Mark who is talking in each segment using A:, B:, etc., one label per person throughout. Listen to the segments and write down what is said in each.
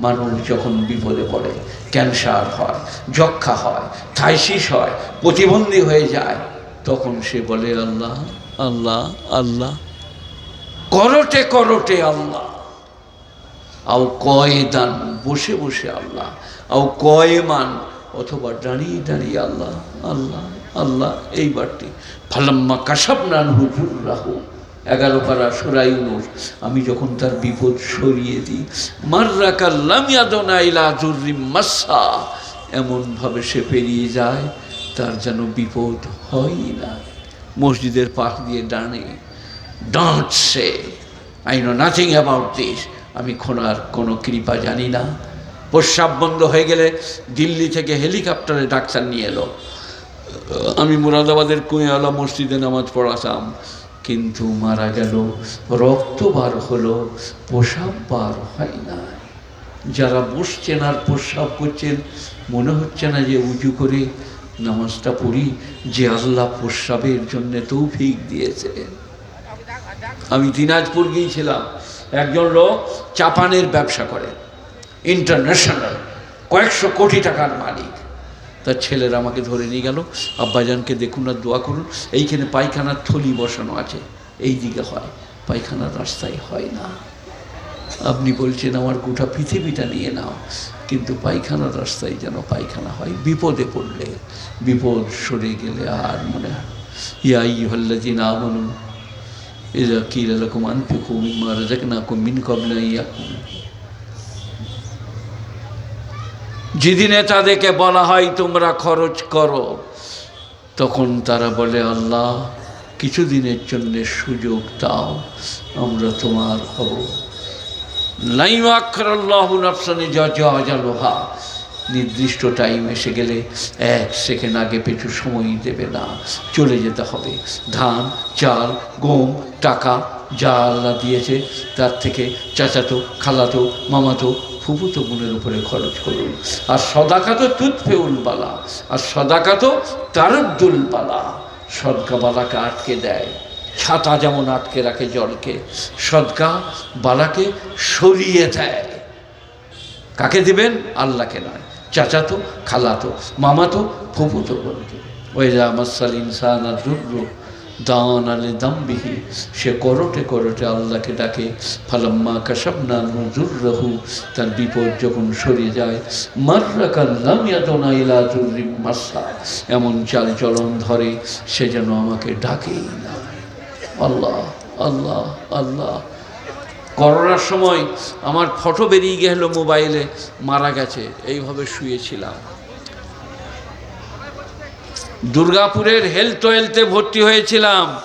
A: মানুষ যখন বিপদে পড়ে, ক্যান্সার হয় যক্ষা হয়, থাইসিস হয়, প্রতিবন্ধী হয়ে যায়, তখন সে বলে, আল্লাহ আল্লাহ আল্লাহ, করটে করটে আল্লাহ, আও কয়দান বসে বসে আল্লাহ আও কয়েমান অথবা দাঁড়িয়ে দাঁড়িয়ে আল্লাহ আল্লাহ আল্লাহ, এই বারটি। ফালাম্মা নান হুজুর রাহু এগারো পারা সুরাইনুর আমি যখন তার বিপদ সরিয়ে দিই, মার্রা কাল্লাম ইয়াদনা ইলা জুর্রি মাসা এমনভাবে সে পেরিয়ে যায়, তার যেন বিপদ হয় না। মসজিদের পাশ দিয়ে ডানে ডাঁটছে। I know nothing about this আমি খোনার কোনো কৃপা জানি না। প্রস্রাব বন্ধ হয়ে গেলে দিল্লি থেকে হেলিকপ্টারে ডাক্তার নিয়ে এলো। আমি মুরাদাবাদের কুঁয়ালা মসজিদে নামাজ পড়াতাম, কিন্তু মারা গেল, রক্ত বার হলো প্রসাব বার হয় না যারা বসছেন আর প্রস্রাব করছেন, মনে হচ্ছে না যে উঁচু করে নামাজটা পড়ি, যে আল্লাহ প্রস্রাবের জন্যে তৌফিক দিয়েছে। আমি দিনাজপুর গিয়েছিলাম, একজন লোক চাপানের ব্যবসা করে। ইন্টারন্যাশনাল কয়েকশো কোটি টাকার মালিক। তার ছেলেরা আমাকে ধরে নিয়ে গেল, আব্বাজানকে দেখুন আর দোয়া করুন, এইখানে পায়খানার থলি বসানো আছে, এই দিকে হয় পায়খানার রাস্তায় হয় না। আপনি বলছেন আমার গোটা পৃথিবীটা নিয়ে নাও, কিন্তু পায়খানার রাস্তায় যেন পায়খানা হয়, বিপদে পড়লে, বিপদ সরে গেলে আর মনে হয় ইয়াই না বলুন এরা কীরকম আনফিকুম মারা যাক না কুমিন কবলা ইয়াকুম যেদিনে তাদেরকে বলা হয়, তোমরা খরচ করো। তখন তারা বলে, আল্লাহ, কিছুদিনের জন্য সুযোগ দাও, আমরা তোমার হব। লাইম আখরাল্লাহ নাফসানি জালোহা নির্দিষ্ট টাইম এসে গেলে এক সেকেন্ড আগে পেছু সময় দেবে না, চলে যেতে হবে। ধান, চাল, গম, টাকা যা আল্লাহ দিয়েছে, তার থেকে চাচাতো, খালাতো, মামাতো ফুফুতো বোনের উপরে খরচ করুন। আর সদাকা তো তুৎফেউল বালা, আর সদাকা তো বালা। সদকা বালাকে আটকে দেয়, ছাতা যেমন আটকে রাখে জলকে, সদকা বালাকে সরিয়ে দেয়। কাকে দিবেন? আল্লাহকে নয়, চাচাতো, খালাতো, মামাতো, ফুফুতো বলতো ওই যে আমাসাল ইনসান আর দুর্র দান আলে দামবিহি, সে করটে করটে আল্লাহকে ডাকে। ফালাম্মা কাসাবনা নজুর রহু তার বিপদ যখন সরে যায় মার্রা কাল্লাম ইয়াদনা ইলা মাসা এমন চাল চলন ধরে, সে যেন আমাকে ডাকেই না। আল্লাহ আল্লাহ আল্লাহ। করোনার সময় আমার ফটো বেরিয়ে গেল মোবাইলে, মারা গেছে, এইভাবে শুয়েছিলাম। দুর্গাপুরের হেলথ ওয়েলথে ভর্তি হয়েছিলাম।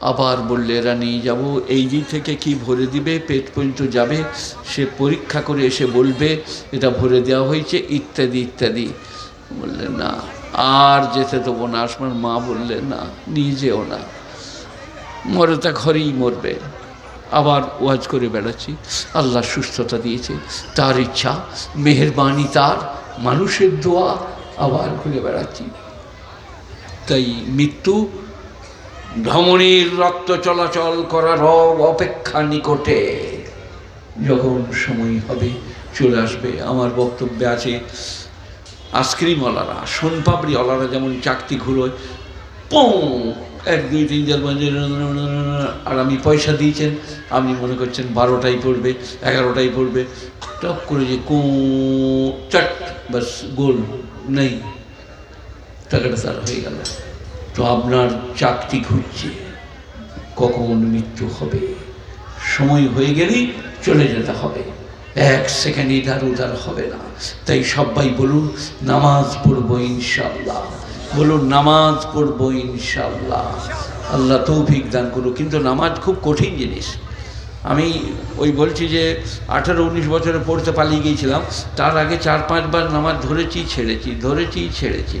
A: আবার বললে এরা নিয়ে যাব, এই দিক থেকে কি ভরে দিবে? পেট পর্যন্ত যাবে? সে পরীক্ষা করে এসে বলবে, এটা ভরে দেওয়া হয়েছে, ইত্যাদি ইত্যাদি। বললে, না, আর যেতে দেবো না। আসমার মা বললে, না, নিয়ে যেও না। মরে তা ঘরেই মরবে। আবার ওয়াজ করে বেড়াচ্ছি। আল্লাহ সুস্থতা দিয়েছে। তার ইচ্ছা, মেহরবানি তার, মানুষের দোয়া, আবার ঘুরে বেড়াচ্ছি। তাই মৃত্যু ধমনীর রক্ত চলাচল করা রোগ অপেক্ষা নিকটে। যখন সময় হবে, চলে আসবে। আমার বক্তব্যে আছে আইসক্রিমওয়ালারা সোনপাপড়িওয়ালারা যেমন চাকতি ঘুরোয়, পৌ, এক, দুই, তিন, চার, পাঁচ আর আমি পয়সা দিয়েছেন, আপনি মনে করছেন বারোটাই পড়বে, এগারোটাই পড়বে টপ করে যে কু, চট, বাস, গোল, নেই। টাকাটা তার হয়ে গেল। তো আপনার চাকতি ঘুরছে। কখন মৃত্যু হবে? সময় হয়ে গেলেই চলে যেতে হবে। এক সেকেন্ড ইধার উধার হবে না। তাই সবাই বলুন, নামাজ পড়ব ইনশাল্লাহ বলুন, নামাজ পড়ব ইনশাল্লাহ আল্লাহ তৌফিক দান করুক। কিন্তু নামাজ খুব কঠিন জিনিস। আমি ওই বলছি যে, আঠারো উনিশ বছরে পড়তে পালিয়ে গিয়েছিলাম। তার আগে চার পাঁচবার নামাজ ধরেছি, ছেড়েছি ধরেছি, ছেড়েছি।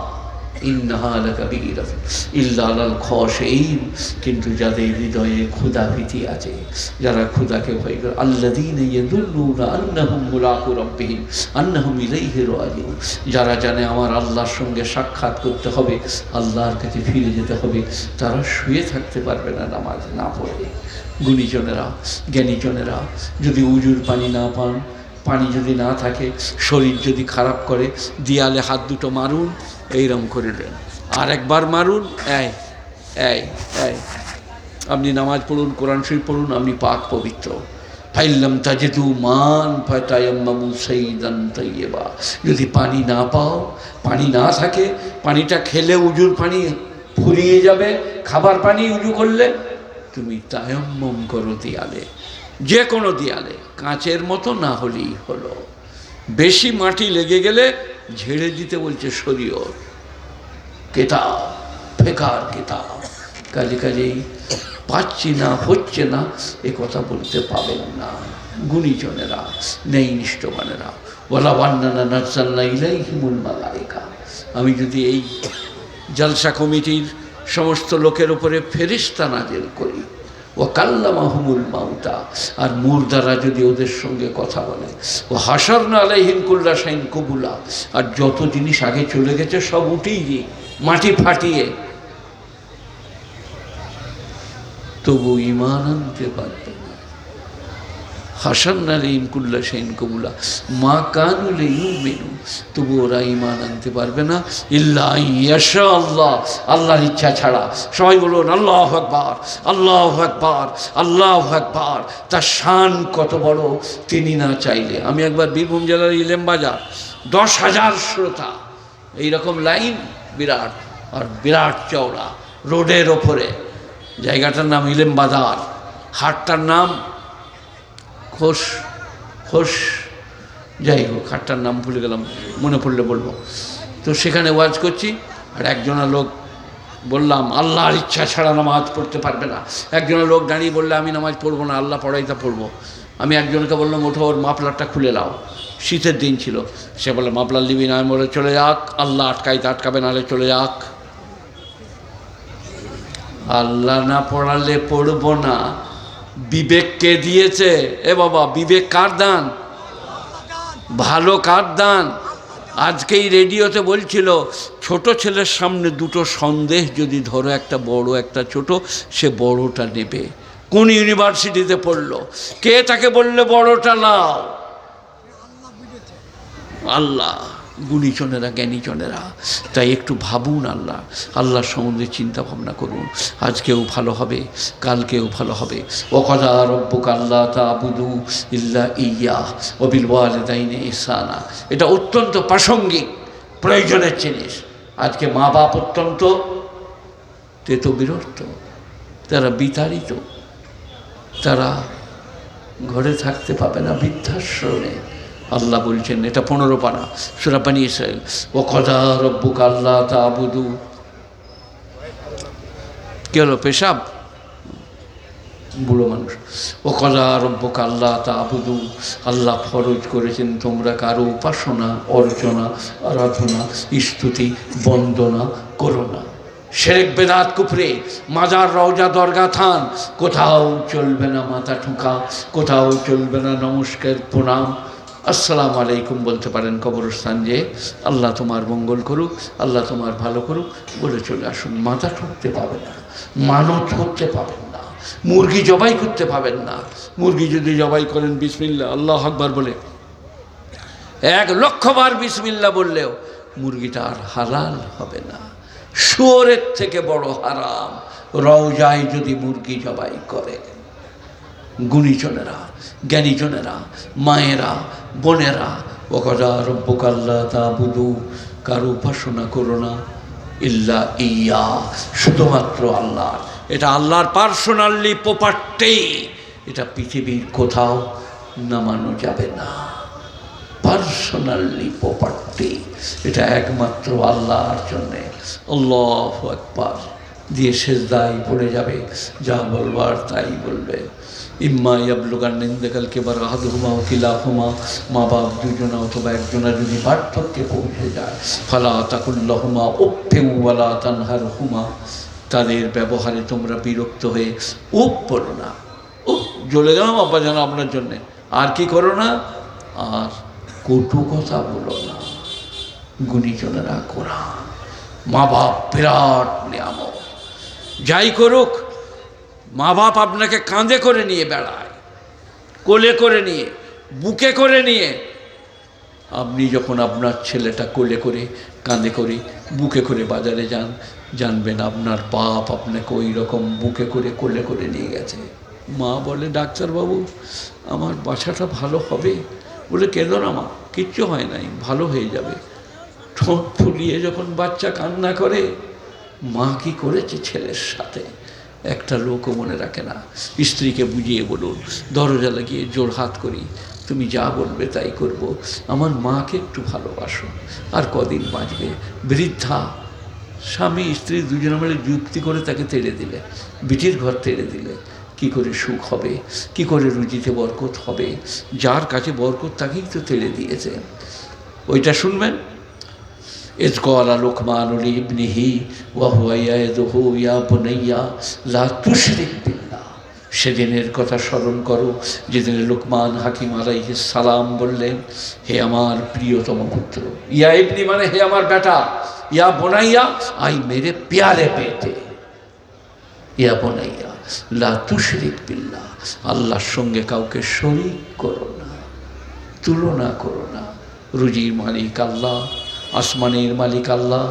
A: কিন্তু যাদের হৃদয়ে ক্ষুধা ভীতি আছে, যারা ক্ষুধাকে ভয় করে রাজিউন। যারা জানে আমার আল্লাহর সঙ্গে সাক্ষাৎ করতে হবে, আল্লাহর কাছে ফিরে যেতে হবে, তারা শুয়ে থাকতে পারবে না নামাজ না পড়ে। গুণীজনেরা, জ্ঞানীজনেরা, যদি উজুর পানি না পান, পানি যদি না থাকে, শরীর যদি খারাপ করে, দিয়ালে হাত দুটো মারুন এইরকম করে দেন। আর একবার মারুন, এই এই এই। আপনি নামাজ পড়ুন, কোরআন শরীফ পড়ুন, আপনি পাক পবিত্র। ফাইল্লাম তাজেদু মান ফাতায়াম্মামু সাইদান তাইয়েবা যদি পানি না পাও, পানি না থাকে, পানিটা খেলে উজুর পানি ফুরিয়ে যাবে, খাবার পানি উজু করলে তুমি তায়াম্মম করো দেয়ালে যে কোনো দেয়ালে, কাঁচের মতো না হলেই হলো। বেশি মাটি লেগে গেলে ঝেড়ে দিতে বলছে শরীয়ত। কেতাব, ফেকার কেতাব। কাজে কাজেই পাচ্ছি না, হচ্ছে না, এ কথা বলতে পাবেন না। গুণীজনেরা নেই নিষ্ঠবানেরা ওলা বান্নানা নাজাল্লা ইলাই হিমুল মালাইকা। আমি যদি এই জলসা কমিটির সমস্ত লোকের উপরে ফেরিস্তা নাজেল করি ও কাল্লা মাহমুল মাউতা। আর মুর্দারা যদি ওদের সঙ্গে কথা বলে, ও হাসর না আলাইহিন কুল্লা সাইন কবুলা। আর যত জিনিস আগে চলে গেছে, সব উঠেই গিয়ে মাটি ফাটিয়ে। তবু ইমান আনতে পারবে না হাসান আলাইহিন কুল্লা সাইন কবুলা। মা কানুলে মেনু তবু ওরা ইমান আনতে পারবে না। ইল্লা ইয়াশা আল্লাহ। আল্লাহর ইচ্ছা ছাড়া। সবাই বলুন, আল্লাহ একবার আল্লাহ একবার আল্লাহ একবার তার শান কত বড়, তিনি না চাইলে। আমি একবার বীরভূম জেলার ইলেম বাজার, দশ হাজার শ্রোতা। এইরকম লাইন, বিরাট। আর বিরাট চওড়া, রোডের ওপরে। জায়গাটার নাম ইলেম বাজার। হাটটার নাম খোস খোস যাই হোক হাটটার নাম ভুলে গেলাম, মনে পড়লে বলব। তো সেখানে ওয়াজ করছি, আর একজনা লোক বললাম, আল্লাহর ইচ্ছা ছাড়া নামাজ পড়তে পারবে না। একজনের লোক দাঁড়িয়ে বললে, আমি নামাজ পড়ব না, আল্লাহ পড়াইতে পড়ব। আমি একজনকে বললাম, ওঠো, ওর মাফলারটা খুলে নাও। শীতের দিন ছিল। সে বলে মাফলার নিবি না, আমি বলে চলে যাক, আল্লাহ আটকাইতে আটকাবে, নাহলে চলে যাক। আল্লাহ না পড়ালে পড়ব না বিবেক কে দিয়েছে? এ বাবা, বিবেক কার দান? ভালো কার দান? আজকেই রেডিওতে বলছিল, ছোট ছেলের সামনে দুটো সন্দেহ যদি ধরো, একটা বড়, একটা ছোট, সে বড়টা নেবে। কোন ইউনিভার্সিটিতে পড়ল? কে তাকে বললে বড়টা নাও? আল্লাহ। গুণীজনেরা জ্ঞানীজনেরা তাই একটু ভাবুন আল্লাহ। আল্লাহর সম্বন্ধে চিন্তা ভাবনা করুন। আজকেও ভালো হবে, কালকেও ভালো হবে। ও কথা রব্বুক আল্লাহ তাবুদু ইল্লা ইয়া অবিল ওয়ালেদাইনে ইসানা এটা অত্যন্ত প্রাসঙ্গিক, প্রয়োজনের জিনিস। আজকে মা বাপ অত্যন্ত তেতো বিরক্ত। তারা বিতাড়িত। তারা ঘরে থাকতে পাবে না বৃদ্ধাশ্রমে। আল্লাহ বলছেন, এটা পনেরো পানা সুরাপানি ইসরায়েল ও কদা রব্বুক আল্লাহ তাবুদু। কি হলো, পেশাব? বুড়ো মানুষ। ও কদা রব্বুক আল্লাহ তাবুদু। আল্লাহ ফরজ করেছেন, তোমরা কারও উপাসনা, অর্চনা, আরাধনা, স্তুতি, বন্দনা করো না। শেরেক বেদাত কুপরে মাজার রওজা দরগা থান। কোথাও চলবে না মাথা ঠোঁকা, কোথাও চলবে না নমস্কার প্রণাম। আসসালামু আলাইকুম বলতে পারেন কবরস্থান যে আল্লাহ তোমার মঙ্গল করুক, আল্লাহ তোমার ভালো করুক, বলে চলে আসুন। মাথা ঠুকতে পাবেন না, মানত করতে পাবেন না, মুরগি জবাই করতে পাবেন না। মুরগি যদি জবাই করেন বিসমিল্লা আল্লাহ আকবার বলে। এক লক্ষবার বিসমিল্লা বললেও মুরগিটা আর হালাল হবে না। শুয়োরের থেকে বড় হারাম, রওজায় যদি মুরগি জবাই করে। গুণীজনেরা, জ্ঞানীজনেরা, মায়েরা বোনেরা ওকদা রব্বকাল্লা তা বুধু কারও উপাসনা করো না, ইল্লা ইয়া। শুধুমাত্র আল্লাহ। এটা আল্লাহর পার্সোনালি প্রপার্টি। এটা পৃথিবীর কোথাও নামানো যাবে না। Personally property. এটা একমাত্র আল্লাহর জন্যে। আল্লাহ একবার দিয়ে শেষ দায় পড়ে যাবে। যা বলবার তাই বলবে। ইম্মা ইয়াবলুগান নিন্দেকালকে বা রাহাদ হুমা কিলা হুমা মা বাপ দুজনা অথবা একজনা যদি পার্থক্যে পৌঁছে যায়, ফালা তাকুল্লাহুমা ওপেউওয়ালা তানহার হুমা তাদের ব্যবহারে তোমরা বিরক্ত হয়ে উপ পড়ো না। ও জ্বলে গেলাম আব্বা যেন আপনার জন্যে। আর কি করো না? আর কটু কথা বলো না। গুণীজনেরা কোরআন। মা বাপ বিরাট নিয়ামক যাই করুক মা বাপ আপনাকে কাঁধে করে নিয়ে বেড়ায়, কোলে করে নিয়ে, বুকে করে নিয়ে। আপনি যখন আপনার ছেলেটা কোলে করে, কাঁধে করে, বুকে করে বাজারে যান, জানবেন আপনার বাপ আপনাকে ওই রকম বুকে করে, কোলে করে নিয়ে গেছে। মা বলে, ডাক্তারবাবু, আমার বাসাটা ভালো হবে? বলে কেঁদো না মা, কিচ্ছু হয় নাই, ভালো হয়ে যাবে। ঠোঁট ফুলিয়ে যখন বাচ্চা কান্না করে, মা কি করেছে ছেলের সাথে? একটা লোকও মনে রাখে না। স্ত্রীকে বুঝিয়ে বলুন, দরজা লাগিয়ে জোর হাত করি, তুমি যা বলবে তাই করব। আমার মাকে একটু ভালোবাসো। আর কদিন বাঁচবে। বৃদ্ধা। স্বামী, স্ত্রী দুজনে মিলে যুক্তি করে তাকে তেড়ে দিলে। বিটির ঘর তেড়ে দিলে। কি করে সুখ হবে? কি করে রুজিতে বরকত হবে? যার কাছে বরকত তাকেই তো তেড়ে দিয়েছে। ওইটা শুনবেন? إذ قال لقمان لابنه وهو يعظه يا بني لا تشرك بالله সেদিনের কথা স্মরণ করো যেদিন লোকমান হাকিম আলাইহিস সালাম বললেন হে আমার প্রিয়তম পুত্র ইয়া ইবনি মানে হে আমার বেটা ইয়া বোনাইয়া আই মেরে প্যারে পেটে ইয়া বোনাইয়া লা তুশরিক বিল্লাহ আল্লাহর সঙ্গে কাউকে শরিক করো না তুলনা করো না রুজির মালিক আল্লাহ আসমানের মালিক আল্লাহ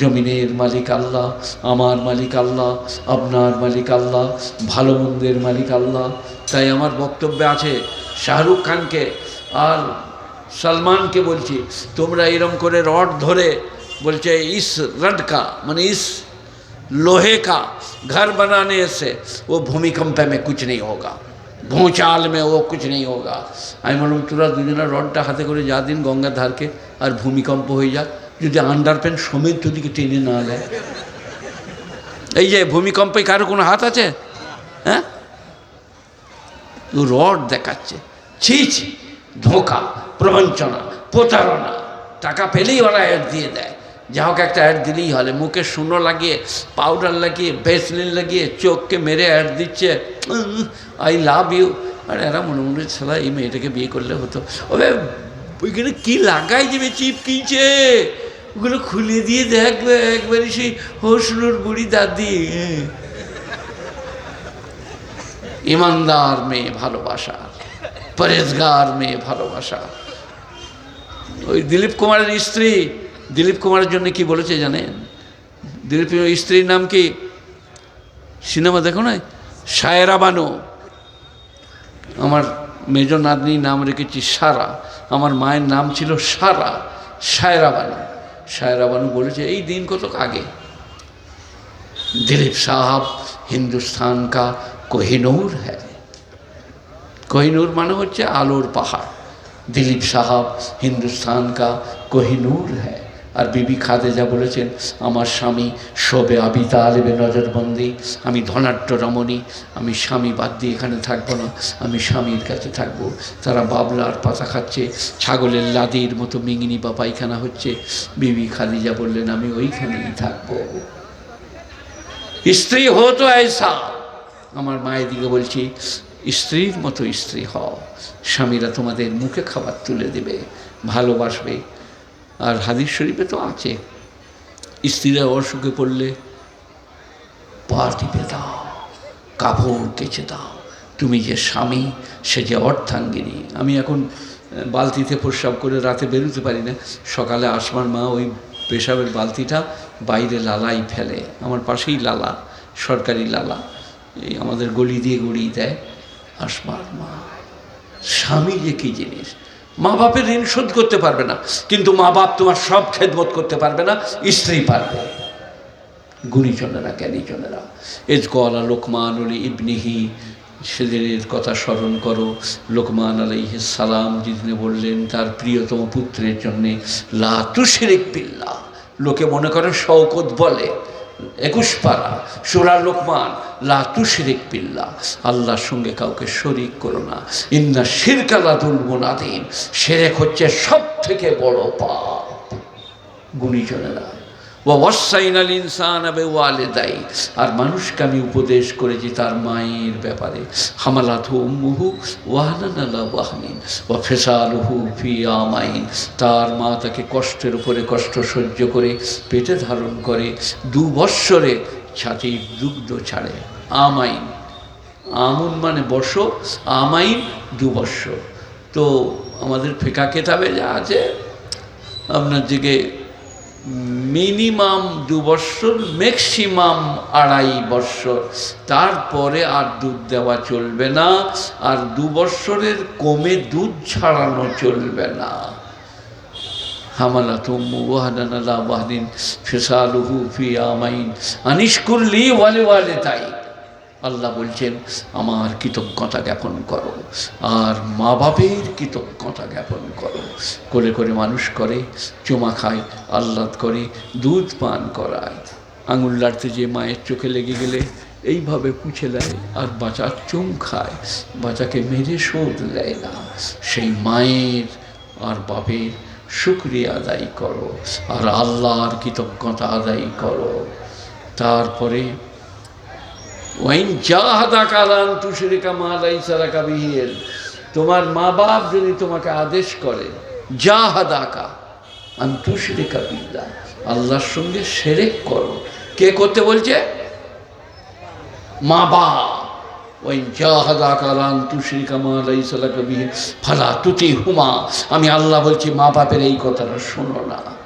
A: জমিনের মালিক আল্লাহ আমার মালিক আল্লাহ আপনার মালিক আল্লাহ ভালো মন্দের মালিক আল্লাহ তাই আমার বক্তব্যে আছে শাহরুখ খানকে আর সলমানকে বলছি তোমরা এরম করে রড ধরে বলছে ইস রডকা মানে ইস लोहे का घर बनाने से वो भूमिकंप में कुछ नहीं होगा ভূচাল মে, ও কুছ নেই হোগা। আমি বললাম, তোরা দুজনের রডটা হাতে করে যা দিন গঙ্গার ধারকে, আর ভূমিকম্প হয়ে যাক, যদি আন্ডার প্যান্ট সমেত তোদিকে টেনে না দেয়। এই যে ভূমিকম্পে কারও কোনো হাত আছে? হ্যাঁ? রড দেখাচ্ছে। ছি ছি, ধোকা, প্রবঞ্চনা, প্রতারণা, টাকা পেলেই ওরা দিয়ে দেয়। যা হোক একটা অ্যাড দিলেই হলে। মুখে শুনো লাগিয়ে পাউডার লাগিয়ে ভেসলিন লাগিয়ে, চোখকে মেরে অ্যাড দিচ্ছে। আই লাভ ইউ আর, এরা মনে মনে ছেলা এই মেয়েটাকে বিয়ে করলে হতো। ওবে, ওইখানে কী লাগাই যাবে চিপকিছে ওগুলো খুলে দিয়ে দেখবে, একবারে সেই হসনুর বুড়ি দাদি। ইমানদার মেয়ে ভালোবাসা, পরেজগার মেয়ে ভালোবাসা। ওই দিলীপ কুমারের স্ত্রী। দিলীপ কুমারের জন্য কি বলেছে জানেন দিলীপ কুমারের স্ত্রীর নাম কি সিনেমা দেখো না সায়রা বানু আমার মেজ নাতনির নাম রেখেছি সারা আমার মায়ের নাম ছিল সারা সায়রা বানু সায়রা বানু বলেছে এই দিন কত আগে दिलीप साहब हिंदुस्तान का कोहिनूर है कोहिनूर माने হচ্ছে আলোর পাহাড় দিলীপ সাহাব হিন্দুস্তান কা কোহিনূর হ্যাঁ আর বিবি খাদেজা বলেছেন, আমার স্বামী শোবে আবি তালেবে নজরবন্দি। আমি ধনাট্য রমণী, আমি স্বামী বাদ দিয়ে এখানে থাকব না, আমি স্বামীর কাছে থাকব। তারা বাবলার পাতা খাচ্ছে, ছাগলের লাদির মতো মিঙিনি বা পায়খানা হচ্ছে। বিবি খাদিজা বললেন, আমি ওইখানেই থাকব। স্ত্রী হো তো ऐसा আমার মায়ের দিকে বলছি, স্ত্রীর মতো স্ত্রী হও। স্বামীরা তোমাদের মুখে খাবার তুলে দেবে, ভালোবাসবে। আর হাদিস শরীফে তো আছে। স্ত্রীরা অসুখে পড়লে পা টিপে দাও, কাপড় কেচে দাও। তুমি যে স্বামী, সে যে অর্থাঙ্গিনী আমি এখন বালতিতে প্রস্রাব করে রাতে বেরোতে পারি না। সকালে আসমার মা ওই পেশাবের বালতিটা বাইরে লালাই ফেলে। আমার পাশেই লালা, সরকারি লালা। এই আমাদের গলি দিয়ে গড়িয়ে দেয় আসমার মা। স্বামী যে কী জিনিস? মা বাপের ঋণ শোধ করতে পারবে না, কিন্তু মা বাপ তোমার সব খেদমত করতে পারবে না, স্ত্রী পারবে। গুণীজনেরা, জ্ঞানীজনেরা, এজ কলা লোকমান অলি ইবনিহি সেদিনের কথা স্মরণ করো। লোকমান আলাইহি সালাম যিনি বললেন, তার প্রিয়তম পুত্রের জন্যে লা তুশরিক পিল্লা লোকে মনে করে শওকত বলে। একুশ পারা, সুরা লোকমান লাতু শিরিক পিল্লা আল্লাহর সঙ্গে কাউকে শরিক করো না। ইন্না শিরকালা দুর্গুণাধীন সেরেক হচ্ছে সব থেকে বড় পাপ। গুণীজনেরা। ওয়াসাইন আল ইনসান আবে ওয়ালেদাই আর মানুষকে আমি উপদেশ করেছি তার মায়ের ব্যাপারে। হামালাথু উম্মুহু ওয়াহানান আলা ওয়াহনিন ওয়া ফেসালুহু ফি আমাইন। তার মা তাকে কষ্টের উপরে কষ্ট সহ্য করে, পেটে ধারণ করে, দু বৎসরে ছাতির দুগ্ধ ছাড়ে। আমাইন। আমুন মানে বর্ষ আমাইন দু বৎসর। তো আমাদের ফেকা কেতাবে যা আছে, আপনার দিকে মিনিমাম দু বৎসর ম্যাক্সিমাম আড়াই বৎসর তারপরে আর দুধ দেওয়া চলবে না, আর দু বৎসরের কমে দুধ ছাড়ানো চলবে না। হামালা ওয়াহদিন ফেসালুহু ফি আমাইন করলি ওয়ালে ওয়ালে তাই আল্লাহ বলছেন, আমার কৃতজ্ঞতা জ্ঞাপন করো, আর মা বাপের কৃতজ্ঞতা জ্ঞাপন করো। করে করে মানুষ করে, চুমা খায়, আহ্লাদ করে, দুধ পান করায়। আঙুল লাড়তে যে মায়ের চোখে লেগে গেলে এইভাবে পুছে দেয় আর বাচ্চা চুম খায় বাচ্চাকে মেরে শোধ দেয় না। সেই মায়ের আর বাপের শুক্রিয়া আদায় করো, আর আল্লাহর কৃতজ্ঞতা আদায় করো। তারপরে তোমার মা বাপ যদি তোমাকে আদেশ করে জাহাদাকা আন্তুশরিকা বিদ্যা আল্লাহর সঙ্গে সেরেক করো। কে করতে বলছে? মা বাপ। ফালা তুতি হুমা আমি আল্লাহ বলছি, মা বাপের এই কথাটা শোনো না।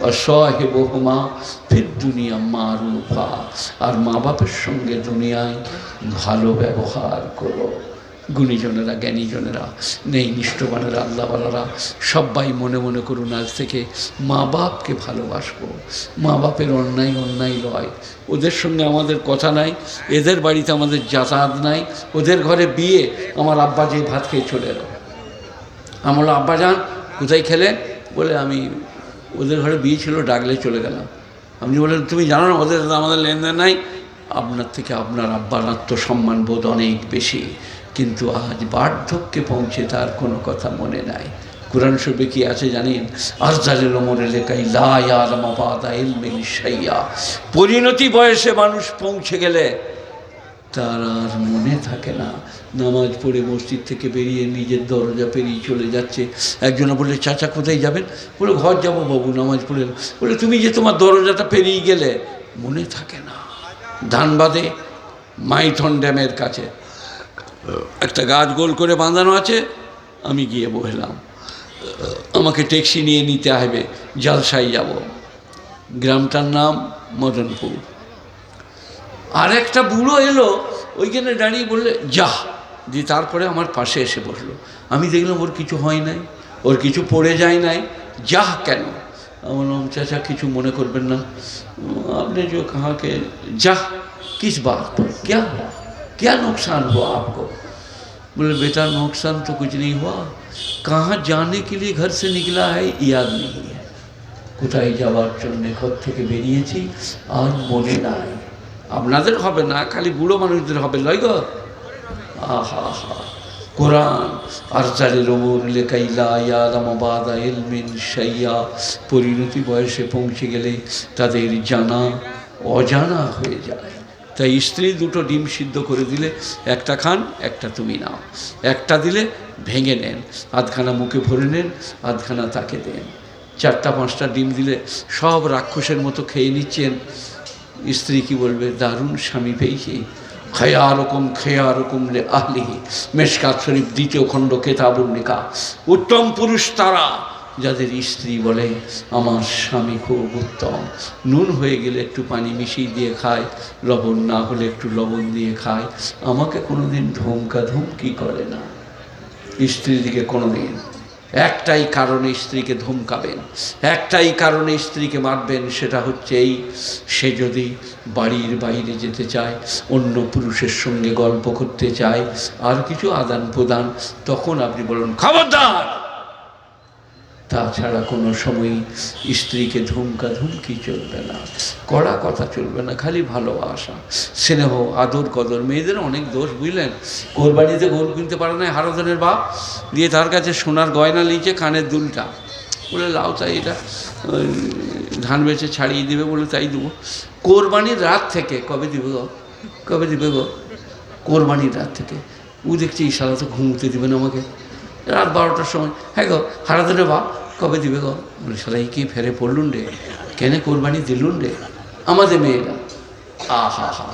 A: অসহেবহুমা ফির দুনিয়া মারুফা। আর মা বাপের সঙ্গে দুনিয়ায় ভালো ব্যবহার করো। গুণীজনেরা, জ্ঞানীজনেরা, নেই নিষ্ঠবানেরা, আল্লাহওয়ালারা, সবাই মনে মনে করুন, আজ থেকে মা বাপকে ভালোবাসবো। মা বাপের অন্যায় অন্যায় লয়। ওদের সঙ্গে আমাদের কথা নাই, এদের বাড়িতে আমাদের যাতায়াত নাই, ওদের ঘরে বিয়ে, আমার আব্বা যে ভাত খেয়ে চলে এলো। আমার আব্বা যান, কোথায় খেলে বলে, আমি ওদের ঘরে বিয়ে ছিল, ডাকলে চলে গেলাম। আপনি বললেন তুমি জানো না, ওদের আমাদের লেনদেন নাই? আপনার থেকে আপনার আব্বার আত্মসম্মান বোধ অনেক বেশি, কিন্তু আজ বার্ধক্যে পৌঁছে তার কোনো কথা মনে নাই। কোরআন শরীফে কি আছে জানেন? আজদালের ওমরে লেখাই সাইয়া পরিণতি বয়সে মানুষ পৌঁছে গেলে তার আর মনে থাকে না। নামাজ পড়ে মসজিদ থেকে বেরিয়ে নিজের দরজা পেরিয়ে চলে যাচ্ছে। একজনে বললে, চাচা, কোথায় যাবেন? বলে, ঘর যাব বাবু, নামাজ পড়ে। বলে, তুমি যে তোমার দরজাটা পেরিয়ে গেলে, মনে থাকে না। ধানবাদে মাইথন ড্যামের কাছে। একটা গাছ গোল করে বাঁধানো আছে, আমি গিয়ে বসলাম আমাকে ট্যাক্সি নিয়ে নিতে হবে জালসাই যাব। গ্রামটার নাম মদনপুর। আর একটা বুড়ো এলো, ওইখানে দাঁড়িয়ে বললে যা দিয়ে তারপরে আমার পাশে এসে বসলো আমি দেখলাম ওর কিছু হয় নাই ওর কিছু পড়ে যায় নাই যা কেন আমি বললাম চাচা কিছু মনে করবেন না আপনি जो कहा कि जा किस बात पर क्या हुआ क्या नुकसान हुआ आपको बोले बेटा नुकसान तो कुछ नहीं हुआ कहाँ जाने के लिए घर से निकला है याद नहीं है কোথায় যাওয়ার জন্যে ঘর থেকে বেরিয়েছি আর মনে নাই আপনাদের হবে না খালি বুড়ো মানুষদের হবে লয় গো আহা হা কোরআন, আর চালের ওমর লেখাইলা ইয়ালামাবাদা এলমিন পরিণতি বয়সে পৌঁছে গেলে তাদের জানা অজানা হয়ে যায়। তাই স্ত্রী দুটো ডিম সিদ্ধ করে দিলে, একটা খান, একটা তুমি নাও। একটা দিলে ভেঙে নেন, আধখানা মুখে ভরে নেন, আধখানা তাকে দেন। চারটা, পাঁচটা ডিম দিলে সব রাক্ষসের মতো খেয়ে নিচ্ছেন। স্ত্রী কি বলবে, দারুণ স্বামী পেয়েছি। খেয়া রকম খেয়া রকম লে আহলিহি। মেশকাত শরীফ দ্বিতীয় খণ্ড কেতাবুল নিকা। উত্তম পুরুষ তারা, যাদের স্ত্রী বলে, আমার স্বামী খুব উত্তম। নুন হয়ে গেলে একটু পানি মিশিয়ে দিয়ে খায়, লবণ না হলে একটু লবণ দিয়ে খায়। আমাকে কোনোদিন ধমকা ধমকি করে না। স্ত্রীর দিকে কোনোদিন একটাই কারণে স্ত্রীকে ধমকাবেন, একটাই কারণে স্ত্রীকে মারবেন, সেটা হচ্ছে এই, সে যদি বাড়ির বাইরে যেতে চায়, অন্য পুরুষের সঙ্গে গল্প করতে চায়, আর কিছু আদান প্রদান তখন আপনি বলুন, খবরদার! তাছাড়া কোনো সময়ই স্ত্রীকে ধুমকা ধুমকি চলবে না, কড়া কথা চলবে না, খালি ভালোবাসা। স্নেহ, আদর, কদর, মেয়েদের অনেক দোষ, বুঝলেন? কোরবানিতে গরু কিনতে পারে না হারাধনের বাপ, দিয়ে তার কাছে সোনার গয়না নিচে কানের দুলটা। বলে, লাও তাই এটা ধান বেচে ছাড়িয়ে দিবে বলে তাই দেবো। কোরবানির রাত থেকে, কবে দিবে গো? কবে দিবে গো? কোরবানির রাত থেকে। ও দেখছি ইশারা তো ঘুমোতে দিবে না আমাকে। রাত বারোটার সময়। হ্যাঁ গো হারাদেনে বা কবে দিবে গো? বলে সালাই কি ফেরে পড়লুন রে? কেনে কোরবানি দিলুন রে? আমাদের মেয়েরা। আ হা হা।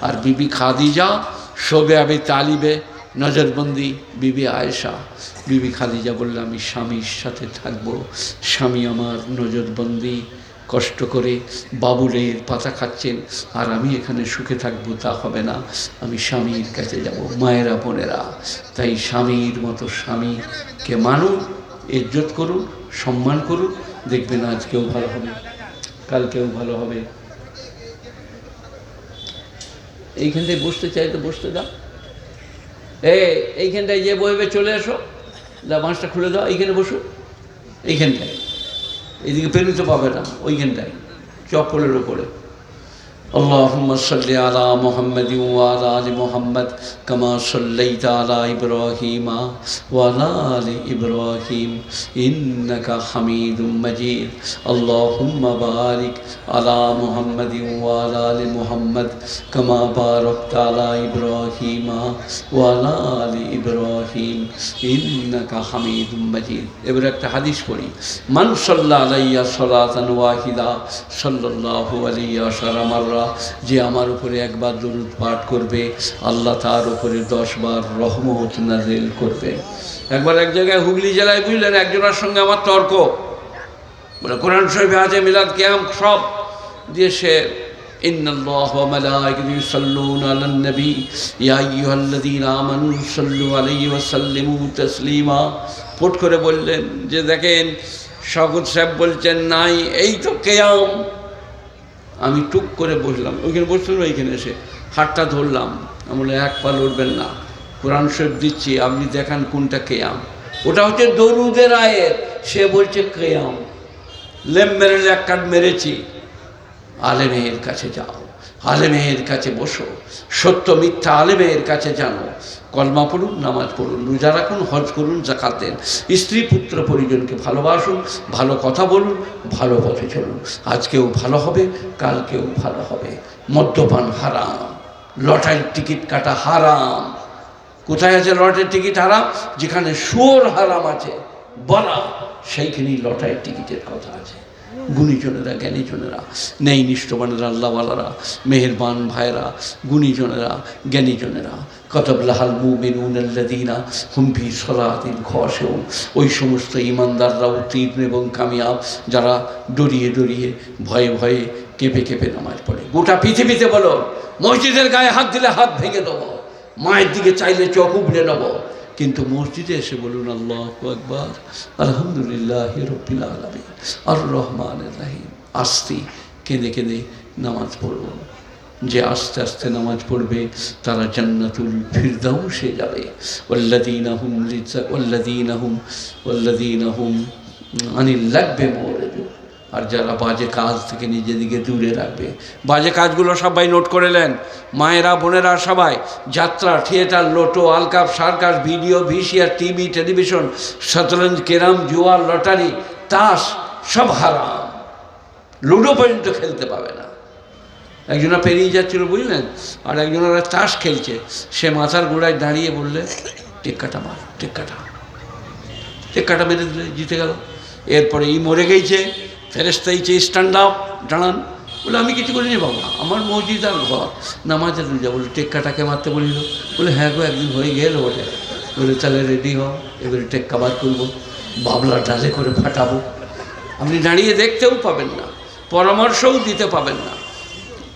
A: আর বিবি খাদিজা, শোবে আবে তালিবে, নজরবন্দি বিবি আয়েশা। বিবি খাদিজা বললে, আমি স্বামীর সাথে থাকব। স্বামী আমার নজরবন্দি কষ্ট করে বাবুলের পাতা খাচ্ছেন, আর আমি এখানে সুখে থাকব, তা হবে না। আমি স্বামীর কাছে যাব, মায়েরা, বোনেরা। তাই স্বামীর মতো স্বামীকে মানুন, ইজ্জত করুন, সম্মান করুন। দেখবেন আজকেও ভালো হবে, কালকেও ভালো হবে। এইখানটায় বসতে চাই তো বসতে দাও। এ, এইখানটায় যে বইবে চলে এসো। দা বাঁশটা খুলে দাও, এইখানে বসো। এইখানটায়। এদিকে পেরুতে পাবে না ওইখানটায় চপ্পলের ওপরে اللهم صل على محمد وعلى ال محمد كما صليت على ابراهيم وعلى ال ابراهيم انك حميد مجيد اللهم بارك على محمد وعلى ال محمد كما باركت على ابراهيم وعلى ال ابراهيم انك حميد مجيد এবার একটা হাদিস পড়ি মান সাল্লা আলাইয়া সালাতান ওয়াহিদা সাল্লাল্লাহু আলাইহি ওয়াসাল্লাম যে আমার উপরে একবার দরুদ পাঠ করবে আল্লাহ তার উপরে দশ বার রহমত নাজিল করবে একবার এক জায়গায় হুগলি জেলায় বুঝলেন একজনের সঙ্গে আমার তর্ক বলে কোরআন শরীফে আছে মিলাদ কিয়াম সব দিয়ে সে إن الله وملائكته يصلون على النبي يا أيها الذين آمنوا صلوا عليه وسلموا تسليما ফুট করে বললেন যে দেখেন শকত সাহেব বলছেন নাই এই তো কেয়াম আমি টুক করে বসলাম। ওইখানে বসলাম এইখানে এসে হাতটা ধরলাম। আমি এক পা লড়বেন না। কোরআন শরীফ দিচ্ছি, আপনি দেখান কোনটা কেয়াম। ওটা হচ্ছে দরুদের আয়ের সে বলছে, কেয়াম। লেম মেরে এক কাঠ মেরেছি। আলেমের কাছে যাও। আলেমের কাছে বসো, সত্য মিথ্যা আলেমের কাছে জানো। কলমা পড়ুন, নামাজ পড়ুন, রোজা রাখুন, হজ করুন জাকাত দেন। স্ত্রী পুত্র পরিজনকে ভালোবাসুন, ভালো কথা বলুন, ভালো পথে চলুন। আজকেও ভালো হবে, কালকেও ভালো হবে। মদ্যপান হারাম, লটারির টিকিট কাটা হারাম। কোথায় আছে লটারির টিকিট হারাম? যেখানে সুর হারাম আছে, বলা, সেইখানেই লটারির টিকিটের কথা আছে। গুণীজনেরা, জ্ঞানীজনেরা, নেই নিষ্ঠবানেরা, আল্লাহওয়ালারা, মেহেরবান ভাইরা গুণীজনেরা, জ্ঞানীজনেরা। কতবলাহাল মুমিনুন আল্লাদিনা হুম্ফি সলাতিন খসেও ওই সমস্ত ইমানদাররা উত্তীর্ণ এবং কামিয়াব, যারা ডরিয়ে ডরিয়ে, ভয়ে ভয়ে কেঁপে কেঁপে নামাজ পড়ে। গোটা পৃথিবীতে বলো, মসজিদের গায়ে হাত দিলে হাত ভেঙে দেবো, মায়ের দিকে চাইলে চোখ উবড়ে নেব কিন্তু মসজিদে এসে বলুন, আল্লাহ আকবর, আলহামদুলিল্লাহ রবিল আলমী আর রহমান রাহিম। আস্তি কেঁদে কেঁদে নামাজ পড়ব যে আস্তে আস্তে নামাজ পড়বে, তারা জান্নাতুল ফিরদাও সে যাবে ওল্লাদিন আহুম ওল্লাদিন আহুম ওল্লাদিন আহুম আনিল লাগবে মোরে আর যারা বাজে কাজ থেকে নিজেদিকে দূরে রাখবে। বাজে কাজগুলো সবাই নোট করে নেন। মায়েরা, বোনেরা সবাই, যাত্রা, theatre, lotto, alkap, circus, video, VCR, TV, television, Shatranj carrom জুয়ার, লটারি, তাস, সব হারাম। লুডো পর্যন্ত খেলতে পাবে না। একজনা পেরিয়ে যাচ্ছিল, বুঝলেন? আর একজনেরা তাস খেলছে। সে মাথার গোড়ায় দাঁড়িয়ে বললে, টেক্কাটা মার, টেক্কাটা। টেক্কাটা মেরে দিলে, জিতে গেল। এরপরে ই মরে গেছে। ফেরেস্তা ইচ্ছে স্ট্যান্ড আপ দাঁড়ান। বলে, আমি কিছু করিনি বাবা, আমার মসজিদ আর ঘর নামাজের রোজা বলে টেক্কাটাকে মারতে বলিল। বলে হ্যাঁ গো, একদিন হয়ে গেল ওটা বলে, তাহলে রেডি হও এবারে টেক্কা বার করব, বাবলা ডালে করে ফাটাবো। আপনি দাঁড়িয়ে দেখতেও পাবেন না, পরামর্শও দিতে পাবেন না।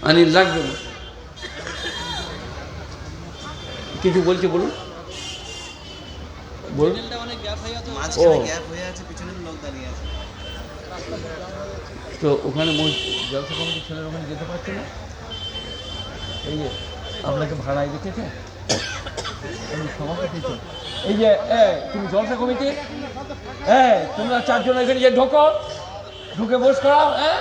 A: আনি লাগবে কিছু বলছে বলুন। বলুন। ও।
B: গ্যাপ হয়ে আছে পিছনে লোক দাঁড়িয়ে আছে
A: তো ওখানে ব্যবসা কমিটির ছেলের ওখানে যেতে পারছে না। এই যে, আপনাকে ভাড়ায় তো। এই যে তুমি জলসা কমিটি? হ্যাঁ তোমরা চারজন এখানে যে ঢোকো, ঢুকে বস করাও হ্যাঁ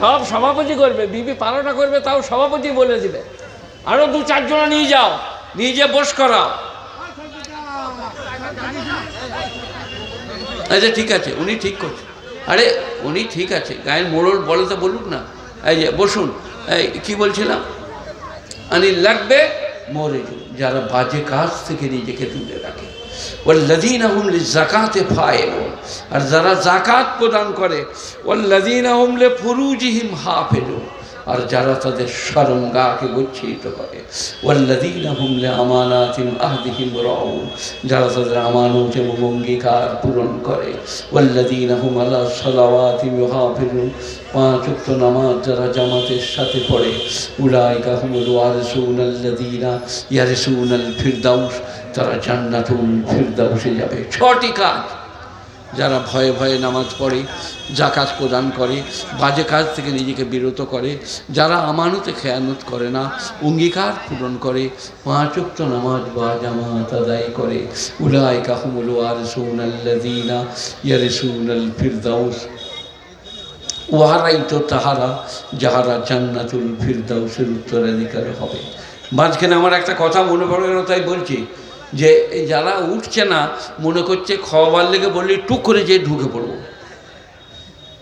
A: সব সভাপতি করবে, বিবি পালোটা করবে, তাও সভাপতি বলে দিবে। আরও দু চারজন নিয়ে যাও, নিয়ে যে বস করাও। আচ্ছা ঠিক আছে, উনি ঠিক করছে। আরে উনি ঠিক আছে, গায়ের মোড়ল বলে তো বলুক না। এই যে বসুন, এই কি বলছিলাম? আনি লাগবে মরে যারা বাজে কাজ থেকে নিজেকে দূরে রাখে। ওয়াল্লাযীনা হুম জাকাতে ফায়েলুন। আর যারা জাকাত প্রদান করে, ওয়াল্লাযীনা হুম লিফুরুজিহিম হাফিজুন আর যারা তাদের সরঙ্গাকে গচ্ছিত করে। যারা তাদের আমানত এবং অঙ্গীকার পূরণ করে। ওয়াল্লাযীনা হুম আলা সালাওয়াতিম ইউহাফিজুন। পাঁচ ওয়াক্ত নামাজ যারা জামাতের সাথে পড়ে। উলাইকা হুমুল ওয়ারিসুন আল্লাযীনা ইয়ারিসুনাল ফিরদাউস। তারা জান্নাতুল ফিরদাউসে যাবে। ছটি কাজ। যারা ভয়ে ভয়ে নামাজ পড়ে জাকাত প্রদান করে, বাজে কাজ থেকে নিজেকে বিরত করে, যারা আমানতে খেয়ানত করে না, অঙ্গীকার পূরণ করে পাঁচ ওয়াক্ত নামাজ বা জামাত আদায় করে। উলাইকা হুমুল ওয়ারিসুন আল্লাযীনা ইয়ারিসুনাল ফিরদাউস। উহারাই তো তাহারা, যাহারা জান্নাতুল ফিরদাউসের উত্তরাধিকার হবে। মাঝখানে আমার একটা কথা মনে পড়ে গেল, তাই বলছি। যে যারা উঠছে না, মনে করছে খাওয়াবার লেগে বললি টুক করে যে ঢুকে পড়ব।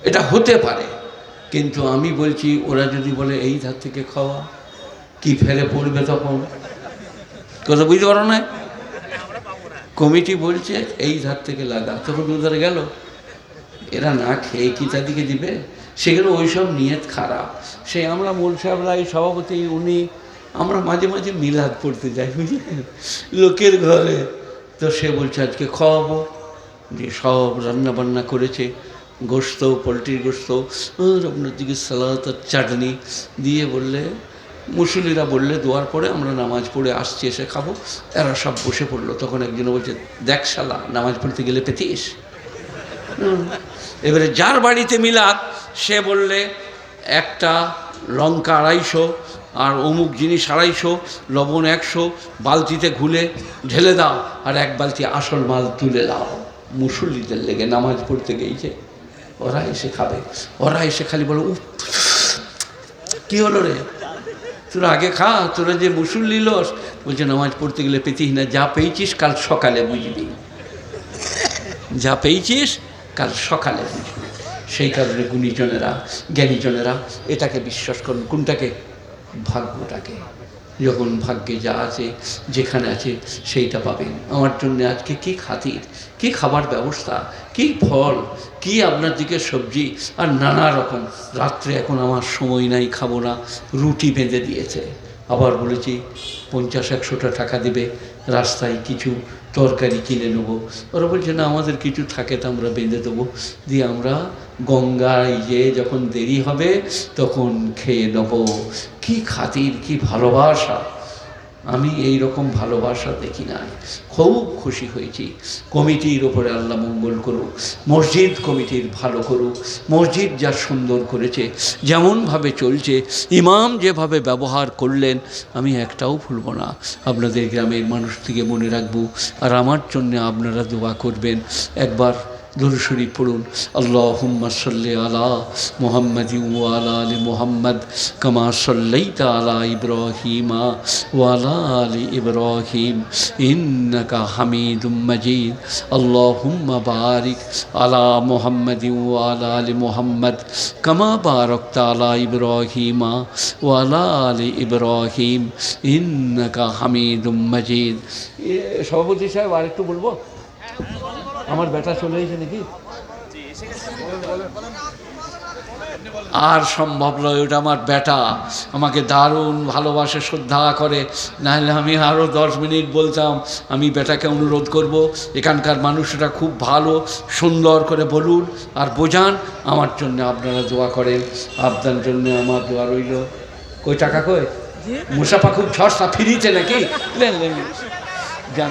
A: এটা হতে পারে, কিন্তু আমি বলছি, ওরা যদি বলে, এই ধার থেকে খাওয়া, কি ফেলে পড়বে তখন? কথা বুঝতে পারো না? কমিটি বলছে, এই ধার থেকে লাগা। তখন ওদের গেল। এরা না খেয়ে কি তাদেরকে দিবে? সেখানে ওইসব নিয়ত খারাপ। সে আমরা মোল সাহেবরা এই সভাপতি, উনি আমরা মাঝে মাঝে মিলাদ পড়তে যাই বুঝলেন লোকের ঘরে। তো সে বলছে, আজকে খাওয়াবো। যে সব রান্না বান্না করেছে গোস্ত পোলট্রির গোস্ত আপনার দিকে সালাদ আর চাটনি দিয়ে বললে মুসলিরা বললে, দোয়ার পরে আমরা নামাজ পড়ে আসছি, এসে খাব। এরা সব বসে পড়ল। তখন একজন বলছে, দেখ শালা, নামাজ পড়তে গেলে পেতিস? এবারে যার বাড়িতে মিলাদ, সে বললে, একটা লঙ্কা আড়াইশো আর অমুক জিনিস আড়াইশো, লবণ একশো, বালতিতে ঘুলে ঢেলে দাও, আর এক বালতি আসল মাল তুলে দাও। মুসল্লিদের লেগে নামাজ পড়তে গিয়েছে। ওরা এসে খাবে। ওরা এসে খালি বলো, উফ, কী হলো রে? তোরা আগে খা, তোরা যে মুসল্লি লস। বলছে, নামাজ পড়তে গেলে পেতিস না, যা পেয়েছিস কাল সকালে বুঝবি। যা পেয়েছিস কাল সকালে বুঝবি। সেই কারণে গুণীজনেরা, জ্ঞানীজনেরা এটাকে বিশ্বাস করুন। কোনটাকে? ভাগ্যটাকে, যখন ভাগ্যে যা আছে, যেখানে আছে, সেইটা পাবেন। আমার জন্য আজকে কি খাতির, কি খাবার ব্যবস্থা, কি ফল, কি আপনার দিকে সবজি, আর নানা রকম। রাত্রে এখন আমার সময় নাই, খাব না, রুটি বেঁধে দিয়েছে। আবার বলেছি, পঞ্চাশ, একশোটা টাকা দিবে রাস্তায় কিছু তরকারি কিনে নেব। ওরা বলছে, না, আমাদের কিছু থাকে তো আমরা বেঁধে দেবো। দিয়ে আমরা গঙ্গায় যে যখন দেরি হবে, তখন খেয়ে নেব। কি খাতির, কি ভালোবাসা। আমি এই রকম ভালোবাসা দেখি নাই খুব খুশি হয়েছি। কমিটির ওপরে আল্লাহ মঙ্গল করুক, মসজিদ কমিটির ভালো করুক, মসজিদ যা সুন্দর করেছে, যেমনভাবে চলছে, ইমাম যেভাবে ব্যবহার করলেন, আমি একটাও ভুলব না। আপনাদের গ্রামের মানুষ থেকে মনে রাখব, আর আমার জন্য আপনারা দোয়া করবেন। একবার দুরুশরী পড়ুন। আল্লাহুম্মা সাল্লি আলা মুহাম্মাদি ওয়া আলা মুহাম্মদ কামা সাল্লাইতা আলা ইব্রাহিমা ওয়া আলা ইব্রাহিম। ইন্নাকা হামিদুম মাজিদ। আল্লাহুম্মা বারিক আলা মুহাম্মাদি ওয়া আলা মুহাম্মদ কামা বারাকতা আলা ইব্রাহিমা ওয়া আলা ইব্রাহিম। ইন্নাকা হামিদুম মাজিদ। সভাপতি সাহেব আরেকটু বলব? আমার বেটা চলে এসেছে নাকি? আর সম্ভব নয় ওটা আমার বেটা। আমাকে দারুণ ভালোবাসে শ্রদ্ধা করে। নাহলে আমি আরও দশ মিনিট বলতাম আমি বেটাকে অনুরোধ করব এখানকার মানুষরা খুব ভালো সুন্দর করে বলুন আর বোঝান। আমার জন্য আপনারা দোয়া করেন আপনার জন্য আমার দোয়া রইল। কই টাকা কই? মুসাফা খুব ঝড়সা ফিরিতে নাকি? যান